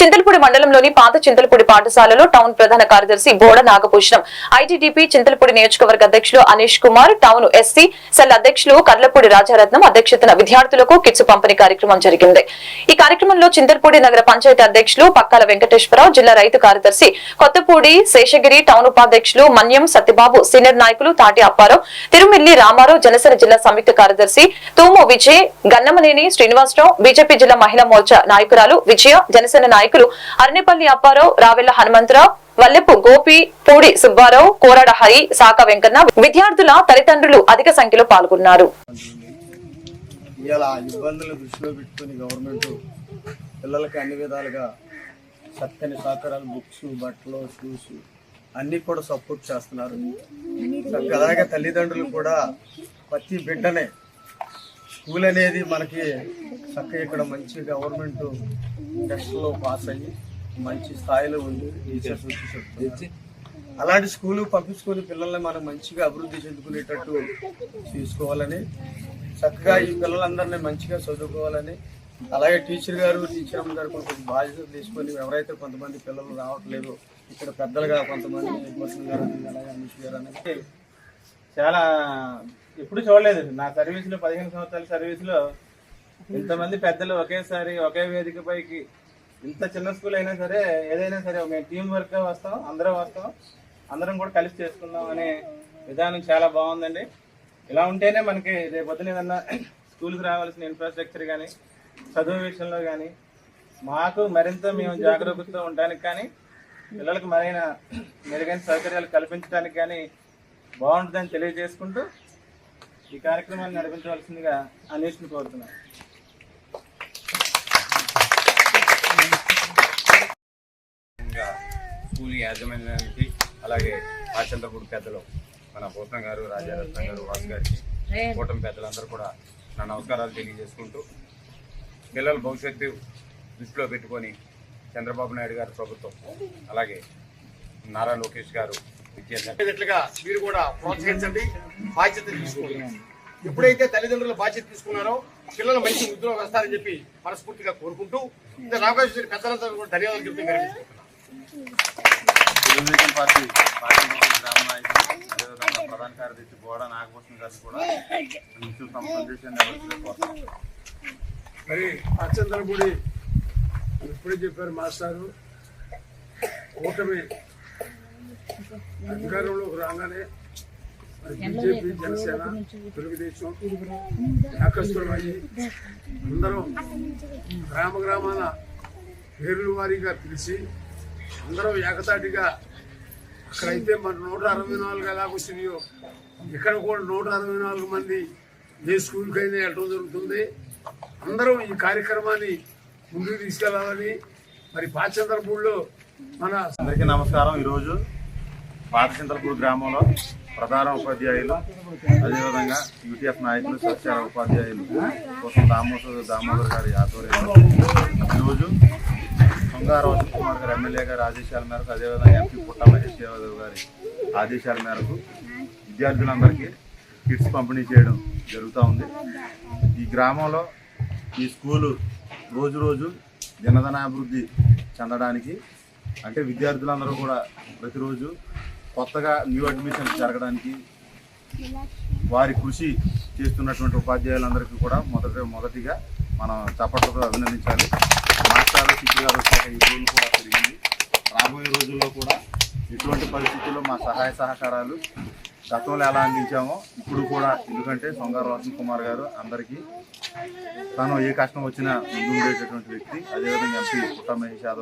చింతలపూడి మండలంలోని పాత చింతలపూడి పాఠశాలలో టౌన్ ప్రధాన కార్యదర్శి బోడ నాగభూషణం. ఐటీడీపీ చింతలపూడి నియోజకవర్గ అధ్యక్షులు Anish Kumar town SC cell అధ్యక్షులు కర్లపూడి రాజారత్నం అధ్యక్షతన విద్యార్థులకు కిట్స్ పంపిణీ కార్యక్రమం జరిగింది. ఈ కార్యక్రమంలో చింతలపూడి నగర పంచాయతీ అధ్యక్షులు పక్కాల వెంకటేశ్వరరావు జిల్లా రైతు కార్యదర్శి కొత్తపూడి శేషగిరి టౌన్ ఉపాధ్యక్షులు మన్యం సత్యబాబు సీనియర్ నాయకులు తాటి అప్పారావు తిరుమిల్లి రామారావు జనసేన జిల్లా సంయుక్త కార్యదర్శి తూము విజయ్ గన్నమనేని శ్రీనివాసరావు బీజేపీ జిల్లా మహిళా మోర్చా నాయకురాలు విజయ జనసేన నాయకులు అరణ్యపల్లి అప్పారావు రావెల్ల హనుమంతరావు వల్లెపు గోపి పూడి సుబ్బారావు కోరాడ హరి సాక వెంకన్న విద్యార్థుల తల్లిదండ్రులు అధిక సంఖ్యలో పాల్గొన్నారు. పిల్లలకి అన్ని విధాలుగా చక్కని సహకారాలు బుక్స్ బట్టలు షూస్ అన్నీ కూడా సపోర్ట్ చేస్తున్నారు. అలాగే తల్లిదండ్రులు కూడా ప్రతి బిడ్డనే స్కూల్ అనేది మనకి చక్కగా ఇక్కడ మంచి గవర్నమెంట్ టెస్ట్లో పాస్ అయ్యి మంచి స్థాయిలో ఉంది టీచర్స్ వచ్చి చెప్తుంది అలాంటి స్కూలు పంపించుకొని పిల్లల్ని మనం మంచిగా అభివృద్ధి చెందుకునేటట్టు చూసుకోవాలని చక్కగా ఈ పిల్లలందరినీ మంచిగా చదువుకోవాలని అలాగే టీచర్ గారు టీచర్ అమ్మ గారు కొంచెం బాధ్యత తీసుకొని ఎవరైతే కొంతమంది పిల్లలు రావట్లేదు ఇక్కడ పెద్దలుగా కొంతమంది గారు అలాగే అనుష్ గారు అనేది చాలా ఎప్పుడు చూడలేదు. నా సర్వీస్లో పదిహేను సంవత్సరాల సర్వీస్లో ఇంతమంది పెద్దలు ఒకేసారి ఒకే వేదిక పైకి ఇంత చిన్న స్కూల్ అయినా సరే ఏదైనా సరే మేము టీం వర్క్ వస్తాం అందరం వస్తాం అందరం కూడా కలిసి చేసుకుందాం అనే విధానం చాలా బాగుందండి. ఇలా ఉంటేనే మనకి రేపు ఏదన్నా స్కూల్కి రావాల్సిన ఇన్ఫ్రాస్ట్రక్చర్ కానీ చదువు విషయంలో కానీ మాకు మరింత మేము జాగ్రత్తగా ఉండడానికి కానీ పిల్లలకు మరైన మెరుగైన సౌకర్యాలు కల్పించడానికి కానీ బాగుంటుందని తెలియజేసుకుంటూ ఈ కార్యక్రమాన్ని నడిపించవలసిందిగా అనీష్ని కోరుతున్నాను. స్కూల్ యాజమాన్యానికి అలాగే ఆచంద్రపూడి పెద్దలు మన భూతం గారు రాజారత్నం గారు వాసు గారికి కూటమి పెద్దలందరూ కూడా నా నమస్కారాలు తెలియజేసుకుంటూ పిల్లల భవిష్యత్తు దృష్టిలో పెట్టుకొని చంద్రబాబు నాయుడు గారి ప్రభుత్వం అలాగే నారా లోకేష్ గారు మీరు కూడా ప్రోత్సహించండి బాధ్యత తీసుకోండి ఎప్పుడైతే తల్లిదండ్రులు బాధ్యత తీసుకున్నారో పిల్లలు మంచి వృద్ధిలో వస్తారని చెప్పి మనస్ఫూర్తిగా కోరుకుంటూ ఇంకా రామకృష్ణ పెద్దలంతా కూడా ధన్యవాదాలు చెప్తూ. తెలుగుదేశం పార్టీ పార్టీ గ్రామ నాయకులు ప్రధాన కార్యదర్శి బోడా నాగభూషణ్ గారిని కూడా మరి అచ్చంతరపూడి ఇప్పుడే చెప్పారు మాస్టారు కూటమి అధికారంలోకి రాగానే మరి బీజేపీ జనసేన తెలుగుదేశం ఏకస్తులమయ్యి అందరం గ్రామ గ్రామాన పేర్ల వారీగా పిలిచి అందరం ఏకతాటిగా అక్కడైతే మరి నూట అరవై నాలుగు ఎలాగొచ్చినాయో ఇక్కడ కూడా నూట అరవై నాలుగు మంది ఏ స్కూల్కైనా వెళ్ళడం జరుగుతుంది. అందరం ఈ కార్యక్రమాన్ని ముందుకు తీసుకెళ్ళాలని మరి పాచంద్రపూడిలో మన అందరికీ నమస్కారం. ఈరోజు పాతచింతలపూడి గ్రామంలో ప్రధాన ఉపాధ్యాయులు అదేవిధంగా యూటీఎఫ్ నాయకులు సత్యార ఉపాధ్యాయులు కోసం దామోదర్ దామోదర్ గారి ఆధ్వర్యంలో ఈరోజు శృంగారం కుమార్ గారు ఎమ్మెల్యే గారి ఆదేశాల మేరకు అదేవిధంగా ఎంపీ పుట్ట మహేష్ యాదవ్ గారి ఆదేశాల మేరకు విద్యార్థులందరికీ కిట్స్ పంపిణీ చేయడం జరుగుతూ ఉంది. ఈ గ్రామంలో ఈ స్కూలు రోజు రోజు దినదనాభివృద్ధి చెందడానికి అంటే విద్యార్థులందరూ కూడా ప్రతిరోజు కొత్తగా న్యూ అడ్మిషన్ జరగడానికి వారి కృషి చేస్తున్నటువంటి ఉపాధ్యాయులందరికీ కూడా మొదట మొదటిగా మనం చప్పట్లతో అభినందించాలి. మాస్టారు టీచర్ గారు వచ్చాక ఈ రోజులు కూడా పెరిగింది. రాబోయే రోజుల్లో కూడా ఇటువంటి పరిస్థితుల్లో మా సహాయ సహకారాలు గతంలో ఎలా అందించామో ఇప్పుడు కూడా ఎందుకంటే సొంగారు రోషన్ కుమార్ గారు అందరికీ తను ఏ కష్టం వచ్చినా ముందు ఉండేటటువంటి వ్యక్తి. అదేవిధంగా ఎంపీ పుట్ట మహేష్ యాదవ్